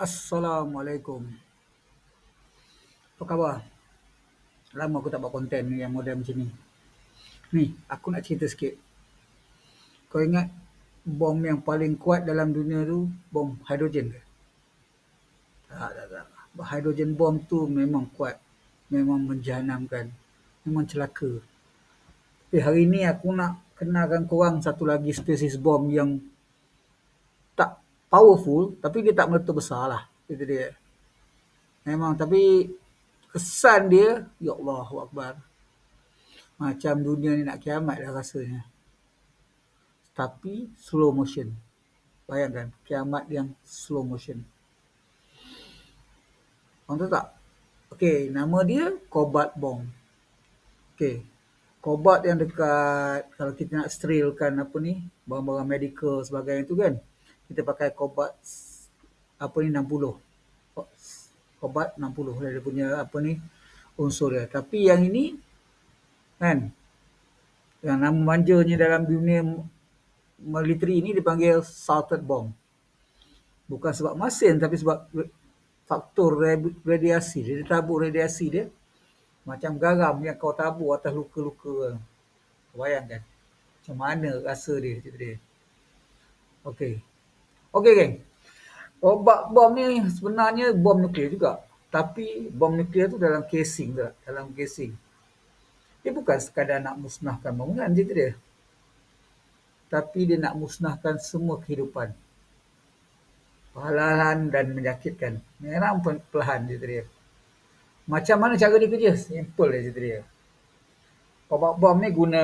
Assalamualaikum. Apa khabar? Lama aku tak buat konten yang model macam ni. Ni, aku nak cerita sikit. Kau ingat bom yang paling kuat dalam dunia tu bom hidrogen ke? Tak, tak, tak. Hidrogen bom tu memang kuat. Memang menjahanamkan. Memang celaka. Tapi hari ni aku nak kenalkan korang satu lagi spesies bom yang powerful tapi dia tak meletup besar lah. Itu dia. Memang tapi kesan dia, ya Allahu Akbar. Macam dunia ni nak kiamat dah rasanya. Tapi slow motion. Bayangkan, kiamat yang slow motion. Faham tahu tak? Okey, nama dia Cobalt Bomb. Okey, Cobalt yang dekat, kalau kita nak sterilkan apa ni, barang-barang medical sebagainya tu kan, kita pakai Cobalt apa ni 60. Cobalt 60 dia punya apa ni unsur dia. Tapi yang ini kan yang nama manjanya dalam dunia militeri ini dipanggil salted bomb. Bukan sebab masin tapi sebab faktor radiasi. Dia tabur radiasi dia macam garam yang kau tabur atas luka-luka. Bayangkan. Macam mana rasa dia cerita dia. Okey. Okey geng. Obat bom ni sebenarnya bom nuklear juga. Tapi bom nuklear tu dalam casing tu. Dalam casing. Dia bukan sekadar nak musnahkan bangunan cerita dia. Tapi dia nak musnahkan semua kehidupan. Perlahan dan menyakitkan. Memang perlahan cerita dia. Macam mana cara dia kerja? Simple cerita dia. Obat bom ni guna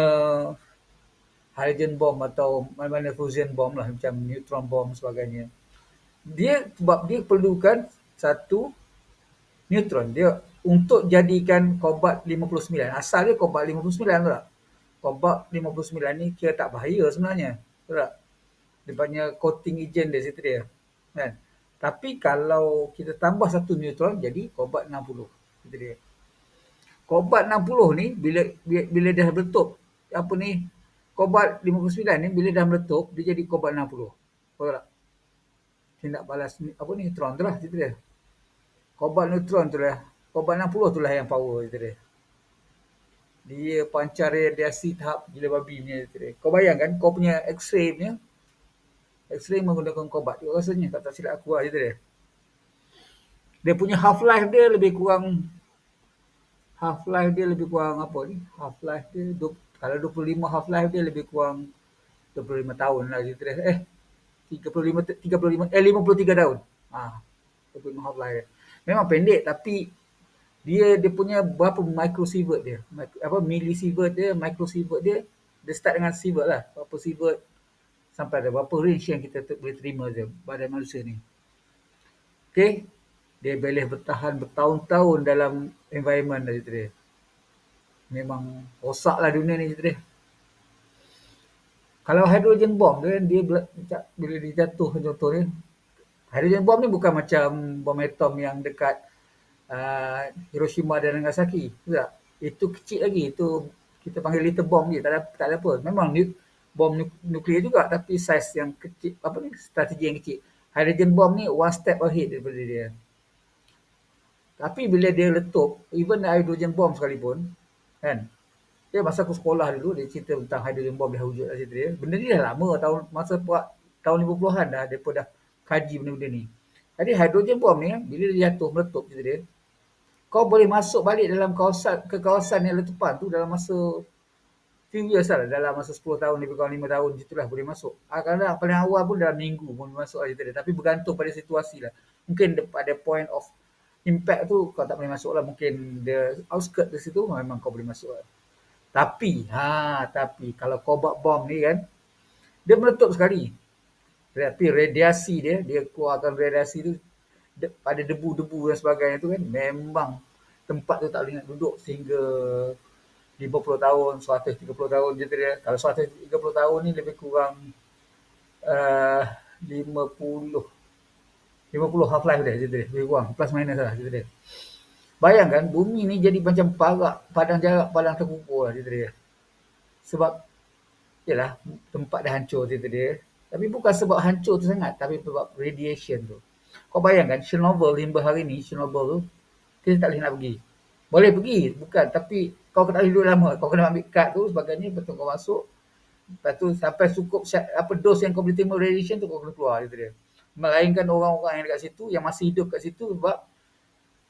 hydrogen bom atau mana-mana fusion bom lah. Macam neutron bom sebagainya. Dia sebab dia perlukan satu neutron. Dia untuk jadikan kobat 59 asal dia kobat 59 tu tak? Kobat 59 ni kira tak bahaya sebenarnya betul tak? Dia banyak coating agent dia situ dia kan? Tapi kalau kita tambah satu neutron jadi kobat 60 itu dia. Kobat 60 ni bila bila dah meletup apa ni kobat 59 ni bila dah meletup dia jadi kobat 60 betul tak tindak balas apa ni neutron tu lah cerita dia. Kobalt neutron tu lah. Kobalt 60 tu lah yang power cerita dia. Dia pancar radiasi tahap gila babi punya cerita dia. Kau bayangkan kau punya X-ray punya X-ray menggunakan kobalt juga rasanya. Tak, tak silap aku lah cerita dia. Dia punya half life dia lebih kurang half life dia lebih kurang apa ni? Half life dia kalau 25 half life dia lebih kurang 25 tahun lah dia. Eh 35 35 eh 53 tahun. Ah. Ha, 25 half life. Memang pendek tapi dia dia punya berapa microsievert dia. Apa millisievert dia, microsievert dia dia start dengan sievert lah. Berapa sievert sampai ada berapa range yang kita boleh terima je badan manusia ni. Okay. Dia boleh bertahan bertahun-tahun dalam environment dia, dia. Memang rosaklah dunia ni cerita. Kalau hydrogen bomb tu kan dia bila dia jatuh contohnya hydrogen bomb ni bukan macam bom atom yang dekat uh, Hiroshima dan Nagasaki. Tak? Itu kecil lagi. Itu kita panggil little bomb je. Tak ada, tak ada apa. Memang nu, bom nuklear juga tapi saiz yang kecil. Apa ni? Strategi yang kecil. Hydrogen bomb ni one step ahead daripada dia. Tapi bila dia letup, even hydrogen bomb sekalipun, kan, dia masa aku sekolah dulu dia cerita tentang hydrogen bomb dah wujud dah cerita. Benda ni dah lama tahun masa tahun 50-an dah depa dah kaji benda-benda ni. Jadi hydrogen bomb ni bila dia jatuh meletup cerita dia. Kau boleh masuk balik dalam kawasan ke kawasan yang letupan tu dalam masa few years lah dalam masa 10 tahun lebih kurang 5 tahun gitulah boleh masuk. Ah kadang paling awal pun dalam minggu pun masuk lah cerita dia. Tapi bergantung pada situasi lah. Mungkin pada point of impact tu kau tak boleh masuk lah. Mungkin the outskirt di situ memang kau boleh masuk lah. Tapi, ha, tapi kalau kobak bom ni kan, dia meletup sekali. Tapi radiasi dia, dia keluarkan radiasi tu pada debu-debu dan sebagainya tu kan, memang tempat tu tak boleh nak duduk sehingga 50 tahun, 130 tahun je dia. Kalau 130 tahun ni lebih kurang uh, 50 50 half life dia, dia, lebih kurang, plus minus lah dia. Bayangkan bumi ni jadi macam parak padang jarak padang terkubur lah cerita dia. Sebab yalah tempat dah hancur cerita dia. Tapi bukan sebab hancur tu sangat tapi sebab radiation tu. Kau bayangkan Chernobyl hingga hari ni Chernobyl tu kita tak boleh nak pergi. Boleh pergi, bukan. Tapi kau kena hidup lama. Kau kena ambil kad tu sebagainya. Betul kau masuk. Lepas tu sampai cukup apa dos yang kau boleh terima radiation tu kau kena keluar. Gitu dia. Melainkan orang-orang yang dekat situ yang masih hidup kat situ sebab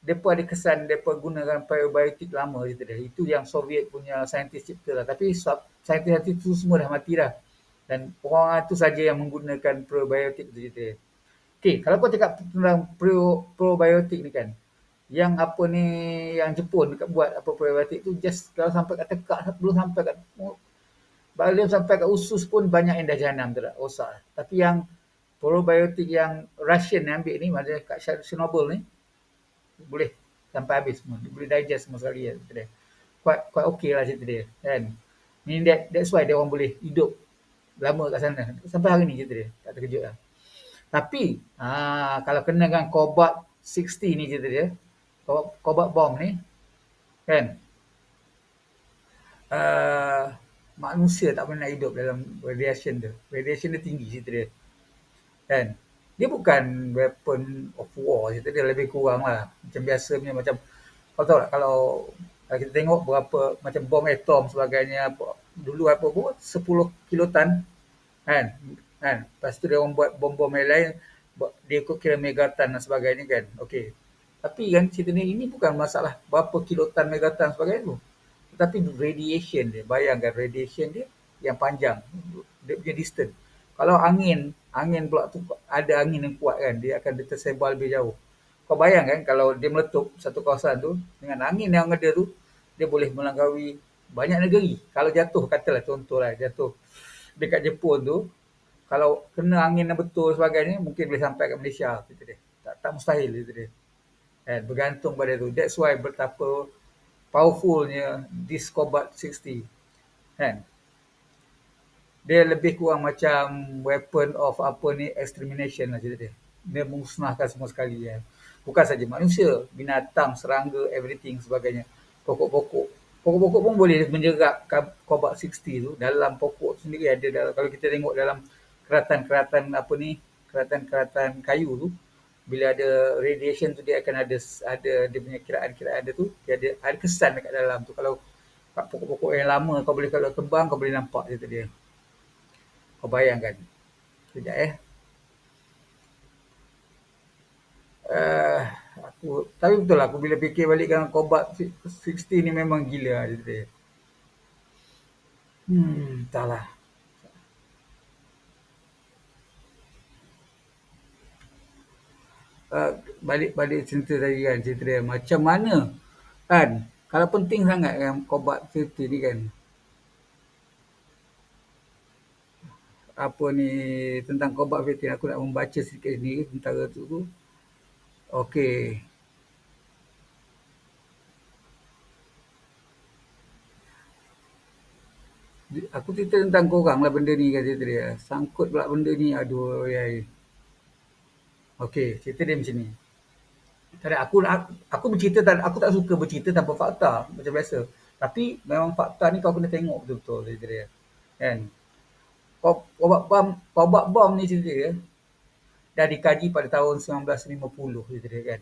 mereka ada kesan mereka gunakan probiotik lama gitu dia. Itu yang Soviet punya saintis cipta lah. Tapi saintis-saintis itu semua dah mati dah. Dan orang itu saja yang menggunakan probiotik itu gitu. Okey, kalau kau cakap tentang pro, probiotik ni kan, yang apa ni yang Jepun dekat buat apa probiotik tu just kalau sampai kat tekak belum sampai kat belum sampai kat usus pun banyak yang dah janam tu dah rosak tapi yang probiotik yang Russian yang ambil ni macam kat Chernobyl ni boleh sampai habis semua. Boleh digest semua sekali ya, quite quite okay lah cerita dia kan? Ni that, that's why dia orang boleh hidup lama kat sana. Sampai hari ni cerita dia tak terkejut lah. Tapi aa, kalau kena dengan Cobalt 60 ni cerita dia kobat bom ni kan? Uh, manusia tak pernah hidup dalam radiation tu. Radiation dia tinggi cerita dia kan dia bukan weapon of war cerita dia lebih kurang lah macam biasa punya macam kau tahu tak kalau kalau kita tengok berapa macam bom atom sebagainya dulu apa pun 10 kiloton kan kan lepas tu dia orang buat bom-bom yang lain dia ikut kira megatan dan sebagainya kan okey tapi kan cerita ni ini bukan masalah berapa kiloton megatan sebagainya tu. Tetapi radiation dia, bayangkan radiation dia yang panjang. Dia punya distance. Kalau angin, angin pula tu ada angin yang kuat kan, dia akan tersebar lebih jauh. Kau bayangkan kalau dia meletup satu kawasan tu, dengan angin yang ada tu, dia boleh melangkaui banyak negeri. Kalau jatuh, katalah contohlah jatuh dekat Jepun tu, kalau kena angin yang betul sebagainya, mungkin boleh sampai ke Malaysia. Gitu dia. Tak, tak mustahil. Gitu dia kan bergantung pada tu that's why betapa powerfulnya this Cobalt 60 kan dia lebih kurang macam weapon of apa ni extermination lah cerita dia. Dia musnahkan semua sekali ya. bukan saja manusia binatang serangga everything sebagainya. Pokok-pokok. Pokok-pokok pun boleh menjerak Cobalt 60 tu. Dalam pokok sendiri ada dalam, kalau kita tengok dalam keratan-keratan apa ni keratan-keratan kayu tu bila ada radiation tu dia akan ada ada dia punya kiraan-kiraan dia tu dia ada ada kesan dekat dalam tu. Kalau pokok-pokok yang lama kau boleh kalau tebang kau boleh nampak dia tu dia kau bayangkan. Sekejap eh. Uh, aku tapi betul lah aku bila fikir balik dengan kobat 60 ni memang gila dia tu hmm entahlah Uh, balik-balik cerita tadi kan cerita dia macam mana? Kan kalau penting sangat kan kobat cerita ni kan apa ni tentang kobat 15 aku nak membaca sedikit ni tentara tu tu okey aku cerita tentang korang lah benda ni cerita dia sangkut pula benda ni aduh ya Okey, cerita dia macam ni. Tadi aku aku bercerita dan aku tak suka bercerita tanpa fakta macam biasa. Tapi memang fakta ni kau kena tengok betul-betul cerita dia. Kan? Obat bom, obat bom ni cerita dia dah dikaji pada tahun 1950 cerita dia kan.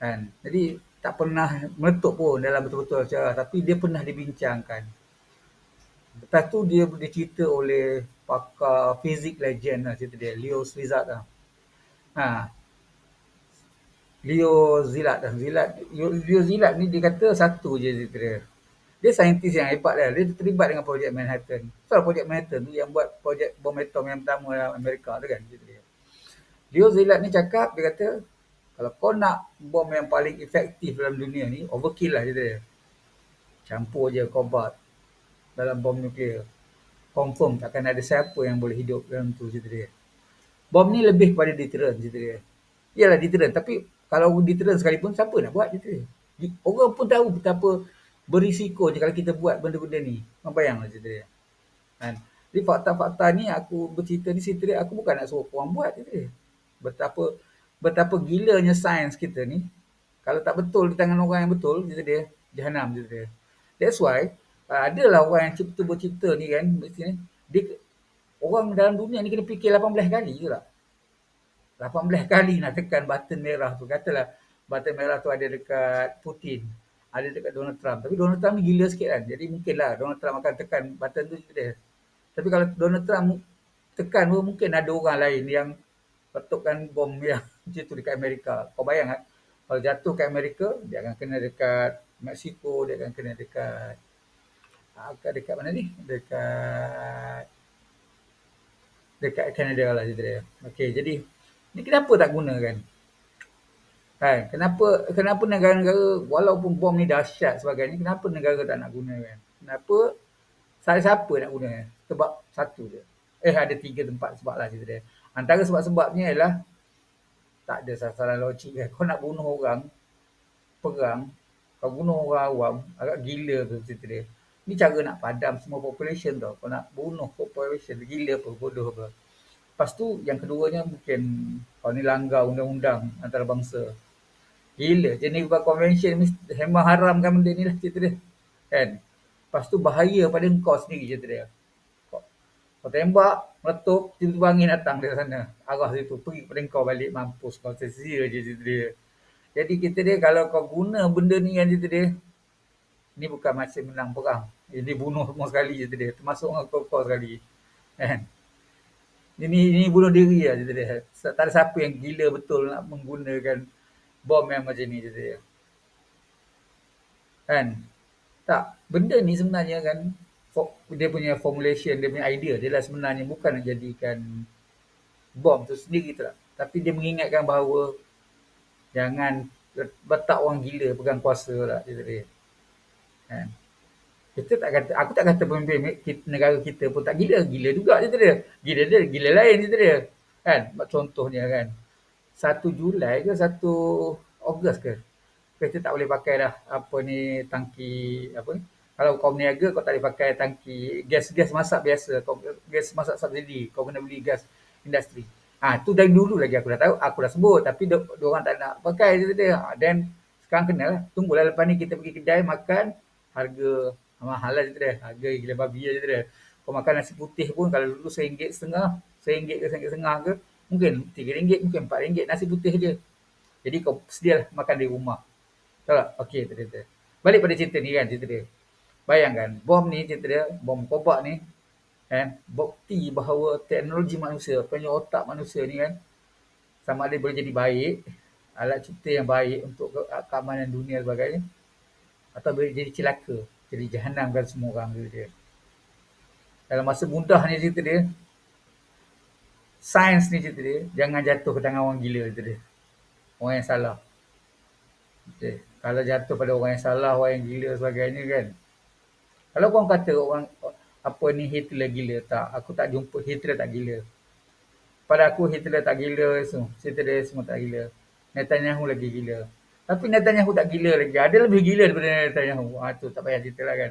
Kan? Jadi tak pernah meletup pun dalam betul-betul sejarah tapi dia pernah dibincangkan. Lepas tu dia dicerita oleh pakar fizik legend lah cerita dia, Leo Szilard lah. Ha. Leo Zilat dah. Zilat, Leo Zilat ni dia kata satu je cerita dia. Dia saintis yang hebat dia. Dia terlibat dengan projek Manhattan. So projek Manhattan tu yang buat projek bom atom yang pertama dalam Amerika tu kan. Cerita dia. Leo Zilat ni cakap, dia kata, kalau kau nak bom yang paling efektif dalam dunia ni, overkill lah cerita dia. Campur je kobat dalam bom nuklear. Confirm takkan ada siapa yang boleh hidup dalam tu cerita dia. Bom ni lebih kepada deterrent cerita dia. Yalah deterrent tapi kalau deterrent sekalipun siapa nak buat cerita dia. Orang pun tahu betapa berisiko je kalau kita buat benda-benda ni. Kau bayanglah cerita dia. Kan? Jadi fakta-fakta ni aku bercerita ni cerita dia aku bukan nak suruh korang buat cerita dia. Betapa betapa gilanya sains kita ni kalau tak betul di tangan orang yang betul cerita dia jahanam cerita dia. That's why adalah orang yang cipta bercipta ni kan mesti ni dia orang dalam dunia ni kena fikir 18 kali je lah. 18 kali nak tekan button merah tu. Katalah button merah tu ada dekat Putin, ada dekat Donald Trump. Tapi Donald Trump ni gila sikit kan. Jadi mungkinlah Donald Trump akan tekan button tu dia. Tapi kalau Donald Trump tekan pun mungkin ada orang lain yang petupkan bom yang macam tu dekat Amerika. Kau bayang kan? Kalau jatuh kat Amerika, dia akan kena dekat Mexico, dia akan kena dekat dekat, dekat mana ni? Dekat dekat Canada lah cerita dia. Okey, jadi ni kenapa tak guna kan? Kan? Kenapa kenapa negara-negara walaupun bom ni dahsyat sebagainya, kenapa negara tak nak guna kan? Kenapa saya siapa nak guna? Sebab satu je. Eh ada tiga tempat sebab lah cerita dia. Antara sebab-sebabnya ialah tak ada sasaran logik kan. Kau nak bunuh orang, perang, kau bunuh orang awam, agak gila tu cerita dia. Ni cara nak padam semua population tau. Kau nak bunuh population, gila apa, bodoh apa. Lepas tu yang keduanya mungkin kau ni langgar undang-undang antarabangsa. Gila. Geneva Convention memang haramkan benda ni lah cerita dia. Kan? Lepas tu bahaya pada kau sendiri cerita dia. Kau, kau tembak, meletup, tiba-tiba angin datang dari sana. Arah situ. Pergi pada kau balik mampus. Kau sia je cerita dia. Jadi kita dia kalau kau guna benda ni kan cerita dia. Ni bukan macam menang perang. Ini bunuh semua sekali cerita dia. Termasuk orang kau-kau sekali. Kan? Ini ini bunuh diri lah cerita dia. Tak ada siapa yang gila betul nak menggunakan bom yang macam ni cerita dia. Kan? Tak. Benda ni sebenarnya kan dia punya formulation, dia punya idea dia lah sebenarnya bukan nak jadikan bom tu sendiri tak. Tapi dia mengingatkan bahawa jangan letak orang gila pegang kuasa lah dia. Kan? Kita tak kata, aku tak kata pemimpin negara kita pun tak gila. Gila juga dia. Gila dia, gila lain dia. Kan? Contohnya kan. 1 Julai ke 1 Ogos ke? Kita tak boleh pakai dah apa ni tangki apa ni. Kalau kau niaga kau tak boleh pakai tangki gas-gas masak biasa. Kau gas masak subsidi. Kau kena beli gas industri. Ah ha, tu dari dulu lagi aku dah tahu, aku dah sebut tapi dia orang tak nak pakai cerita dia. Dan sekarang kena lah. Tunggulah lepas ni kita pergi kedai makan harga mahal lah dia. Harga gila babi lah dia. Kau makan nasi putih pun kalau dulu RM1.5 setengah, RM1 ke RM1 setengah ke, mungkin RM3, mungkin RM4 nasi putih je. Jadi kau sedialah makan di rumah. Tahu tak? Okey, cerita Balik pada cerita ni kan, cerita dia. Bayangkan, bom ni cerita dia, bom kobak ni, kan, bukti bahawa teknologi manusia, punya otak manusia ni kan, sama ada boleh jadi baik, alat cipta yang baik untuk keamanan dunia dan sebagainya, atau boleh jadi celaka jadi jahanam kan semua orang dia. Dalam masa mudah ni cerita dia, sains ni cerita dia, jangan jatuh ke tangan orang gila cerita dia. Orang yang salah. Okay. Kalau jatuh pada orang yang salah, orang yang gila sebagainya kan. Kalau kau kata orang apa ni Hitler gila, tak. Aku tak jumpa Hitler tak gila. Pada aku Hitler tak gila semua. Cerita dia semua tak gila. Netanyahu lagi gila. Tapi Netanyahu tak gila lagi. Ada lebih gila daripada Netanyahu. Ha, tu tak payah cerita lah kan.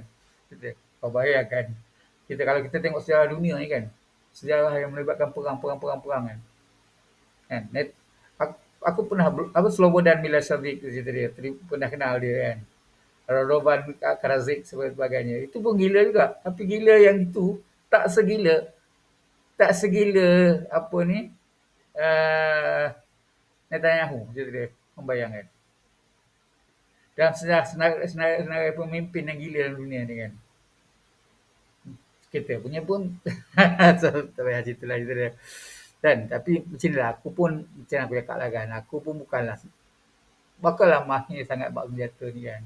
Kau bayangkan. Kita, kalau kita tengok sejarah dunia ni kan. Sejarah yang melibatkan perang-perang-perang-perang kan. kan? Net, aku, aku pernah, apa Slobodan Milosevic cerita dia. Pernah kenal dia kan. Rodovan Karadzic sebagainya. Itu pun gila juga. Tapi gila yang itu tak segila. Tak segila apa ni. Uh, Netanyahu cerita dia. Membayangkan dalam sejarah senarai, pemimpin yang gila dalam dunia ni kan. Kita punya pun tak payah cerita lah cerita dia. Dan tapi macam lah aku pun macam aku cakap lah kan. Aku pun bukanlah bakallah mahir sangat bak senjata ni kan.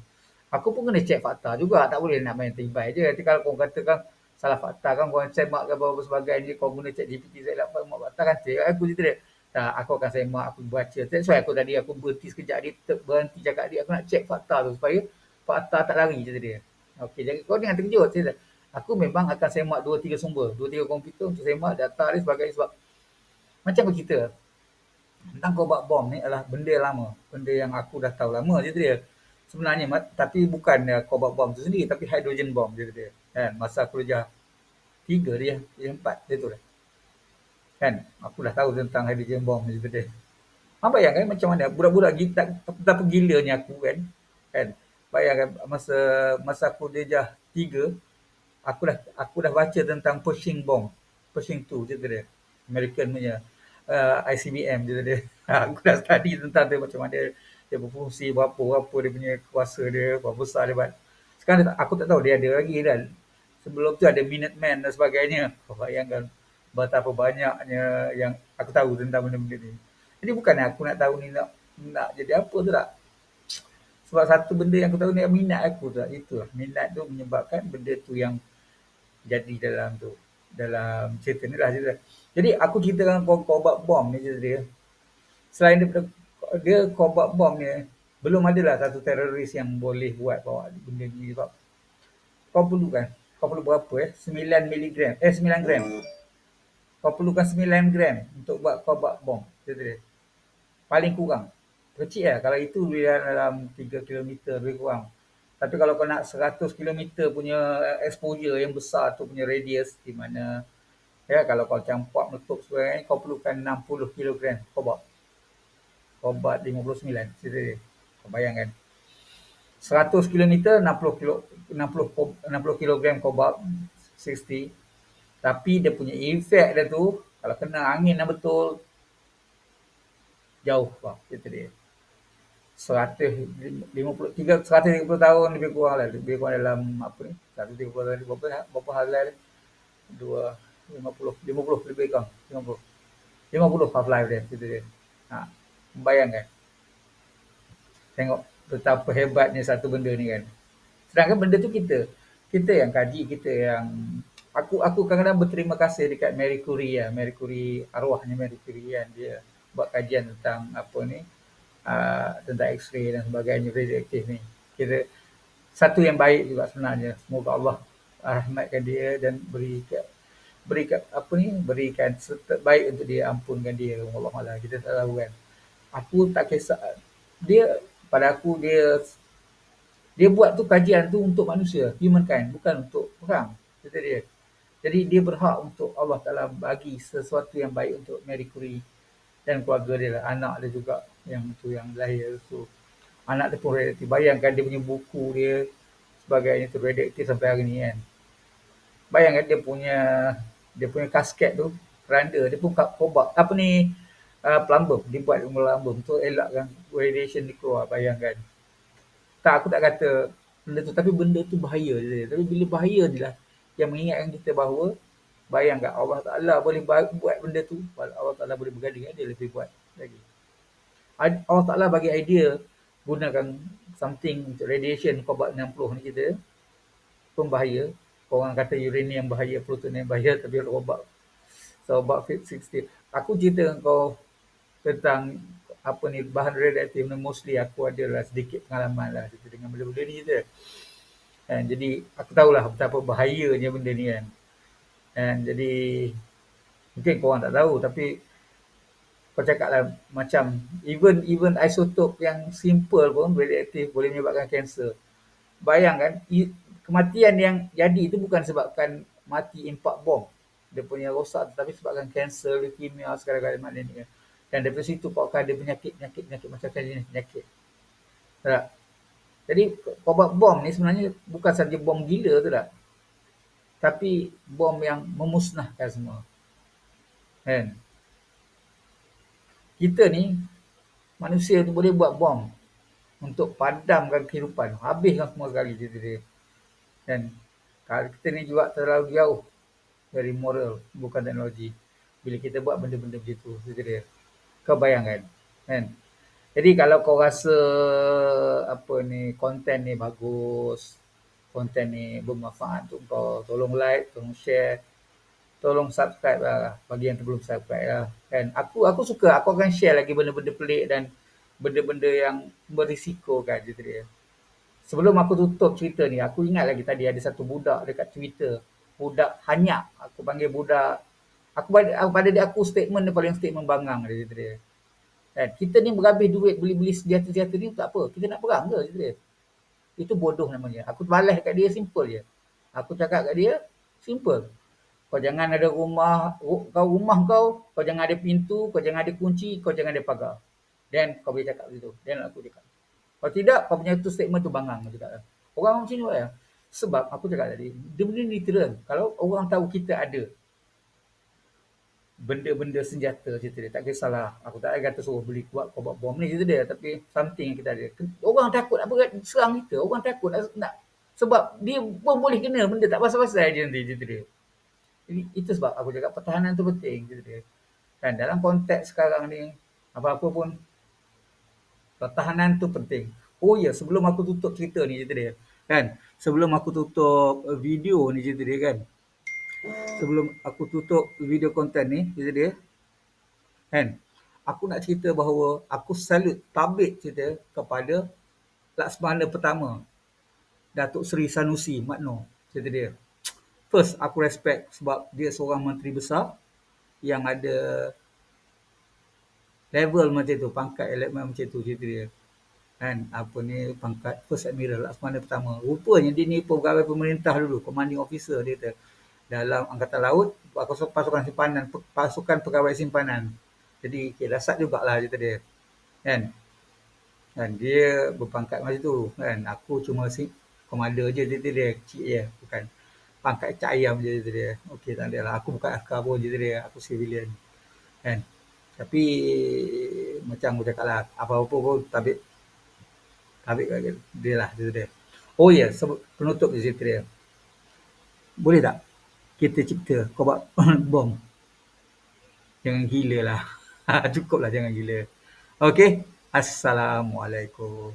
Aku pun kena cek fakta juga. Tak boleh nak main tibai je. Nanti kalau kau katakan salah fakta kan kau cek mak ke apa sebagainya. Kau guna cek GPT saya dapat mak fakta kan. Cek aku cerita dia tak, aku akan semak, aku baca. That's why aku tadi aku berhenti sekejap dia berhenti cakap dia. Aku nak check fakta tu supaya fakta tak lari je dia. Okey, jadi kau jangan terkejut. Saya, aku memang akan semak dua tiga sumber, dua tiga komputer untuk semak data dia sebagainya sebab. Macam kita tentang kau buat bom ni adalah benda lama. Benda yang aku dah tahu lama je dia. Sebenarnya tapi bukan kau buat bom tu sendiri tapi hydrogen bom je dia. Kan? Masa aku kerja tiga dia, dia empat dia tu lah kan? Aku dah tahu tentang hydrogen bomb ni sebenarnya ha bayangkan macam mana budak-budak kita betapa gilanya aku kan? Kan? Bayangkan masa masa aku darjah tiga, aku dah aku dah baca tentang Pershing bomb Pershing tu cerita dia American punya uh, ICBM je dia. aku dah study tentang dia macam mana dia berfungsi, berapa, berapa dia punya kuasa dia, berapa besar dia buat. Sekarang aku tak tahu dia ada lagi kan. Sebelum tu ada Minuteman dan sebagainya. Kau bayangkan betapa banyaknya yang aku tahu tentang benda-benda ni. Jadi bukan aku nak tahu ni nak nak jadi apa tu tak. Sebab satu benda yang aku tahu ni minat aku tu lah. Minat tu menyebabkan benda tu yang jadi dalam tu. Dalam cerita ni lah cerita. Jadi aku ceritakan kau kau buat bom ni cerita dia. Selain daripada dia kau buat bom ni belum ada lah satu teroris yang boleh buat bawa benda ni sebab kau perlu kan kau perlu berapa eh? 9 miligram. Eh 9 gram. Kau perlukan 9 gram untuk buat kau buat bom cerita dia. Paling kurang. Kecil lah. Kalau itu dalam 3 km lebih kurang tapi kalau kau nak 100 km punya exposure yang besar tu punya radius di mana ya kalau kau campak menutup sebagainya kau perlukan 60 kg kau buat. Kobat 59 cerita dia. Kau bayangkan. 100 km 60 kilo 60 60 kg kobat 60 tapi dia punya efek dia tu kalau kena angin yang betul jauh lah cerita dia 150 130 tahun lebih kurang lah lebih kurang dalam apa ni 130 tahun berapa berapa halal dua 50 50 lebih kurang 50 50 half life dia cerita dia ha Bayangkan. Tengok betapa hebatnya satu benda ni kan. Sedangkan benda tu kita. Kita yang kaji, kita yang... Aku aku kadang-kadang berterima kasih dekat Mary Curie ya. Curie, arwahnya Mary Curie kan. Dia buat kajian tentang apa ni. Uh, tentang X-ray dan sebagainya, radioaktif ni. Kita satu yang baik juga sebenarnya. Semoga Allah rahmatkan dia dan beri berikan apa ni berikan terbaik untuk dia ampunkan dia Allah Allah kita tak tahu kan aku tak kisah dia pada aku dia dia buat tu kajian tu untuk manusia humankind bukan untuk orang kata dia jadi dia berhak untuk Allah Taala bagi sesuatu yang baik untuk Mary Curie dan keluarga dia lah. anak dia juga yang tu yang lahir tu. Anak dia pun radioaktif bayangkan dia punya buku dia sebagainya tu radioaktif sampai hari ni kan. Bayangkan dia punya dia punya kasket tu keranda dia pun kobak. Apa ni uh, plumber dibuat dengan plumber untuk elakkan radiation ni keluar bayangkan. Tak aku tak kata benda tu tapi benda tu bahaya je. Tapi bila bahaya ni lah yang mengingatkan kita bahawa bayangkan Allah Ta'ala boleh buat benda tu Allah Ta'ala boleh berganding dia lebih buat lagi Allah Ta'ala bagi idea gunakan something untuk radiation kobat 60 ni kita pun bahaya orang kata uranium bahaya plutonium bahaya tapi robot so about 60 aku cerita dengan kau tentang apa ni bahan radioaktif ni mostly aku ada lah sedikit pengalaman lah dengan benda-benda ni je. And jadi aku tahulah betapa bahayanya benda ni kan. And jadi mungkin kau orang tak tahu tapi kau cakap lah macam even even isotop yang simple pun radioaktif boleh menyebabkan kanser. Bayangkan kematian yang jadi itu bukan sebabkan mati impak bom. Dia punya rosak tetapi sebabkan kanser, leukemia, segala-galanya maknanya. Dan daripada situ kau akan ada penyakit-penyakit penyakit macam jenis penyakit. Tak? Jadi buat bom ni sebenarnya bukan saja bom gila tu tak. Tapi bom yang memusnahkan semua. Kan? Kita ni manusia tu boleh buat bom untuk padamkan kehidupan. Habiskan semua sekali cerita dia. Dan kita ni juga terlalu jauh dari moral bukan teknologi. Bila kita buat benda-benda begitu cerita dia. Kau bayangkan. Kan? Jadi kalau kau rasa apa ni konten ni bagus, konten ni bermanfaat untuk kau, tolong like, tolong share, tolong subscribe lah bagi yang belum subscribe lah. Kan? Aku aku suka, aku akan share lagi benda-benda pelik dan benda-benda yang berisiko kan cerita dia. Sebelum aku tutup cerita ni, aku ingat lagi tadi ada satu budak dekat Twitter. Budak hanyak. Aku panggil budak Aku pada, pada dia aku statement dia paling statement bangang dia cerita dia. Kan? Kita ni berhabis duit beli-beli senjata-senjata ni tak apa. Kita nak perang ke cerita dia. Itu bodoh namanya. Aku balas kat dia simple je. Aku cakap kat dia simple. Kau jangan ada rumah, kau rumah kau, kau jangan ada pintu, kau jangan ada kunci, kau jangan ada pagar. Dan kau boleh cakap begitu. Dan aku cakap. Kalau tidak, kau punya tu statement tu bangang. Aku cakap. Orang macam ni ya. Sebab aku cakap tadi, dia benda literal. Kalau orang tahu kita ada benda-benda senjata cerita dia. Tak kisahlah. Aku tak kata suruh beli kuat kau buat bom ni cerita dia. Tapi something yang kita ada. Orang takut nak serang kita. Orang takut nak, nak sebab dia pun boleh kena benda tak pasal-pasal je nanti cerita dia. Itu sebab aku cakap pertahanan tu penting cerita dia. Dan dalam konteks sekarang ni apa-apa pun pertahanan tu penting. Oh ya, sebelum aku tutup cerita ni cerita dia. Kan? Sebelum aku tutup video ni cerita dia kan sebelum aku tutup video konten ni, cerita dia, kan, aku nak cerita bahawa aku salut tabik cerita kepada Laksmana pertama, Datuk Seri Sanusi Makno, cerita dia. First, aku respect sebab dia seorang menteri besar yang ada level macam tu, pangkat elemen macam tu cerita dia. Kan, apa ni, pangkat First Admiral Laksmana pertama. Rupanya dia ni pegawai pemerintah dulu, commanding officer dia kata dalam Angkatan Laut pasukan simpanan pasukan pegawai simpanan. Jadi okay, dasar jugalah cerita dia. Kan? Dan dia berpangkat macam tu kan. Aku cuma si komander je cerita dia kecil je bukan pangkat cak ayam je cerita dia. Okey tak ada lah. Aku bukan askar pun cerita dia. Aku civilian. Kan? Tapi macam aku cakap lah apa-apa pun tabik tabik dia lah cerita dia. Oh ya, yeah, penutup cerita dia. Boleh tak? kita cipta kau buat bom. Jangan gila lah. Cukup lah jangan gila. Okay. Assalamualaikum.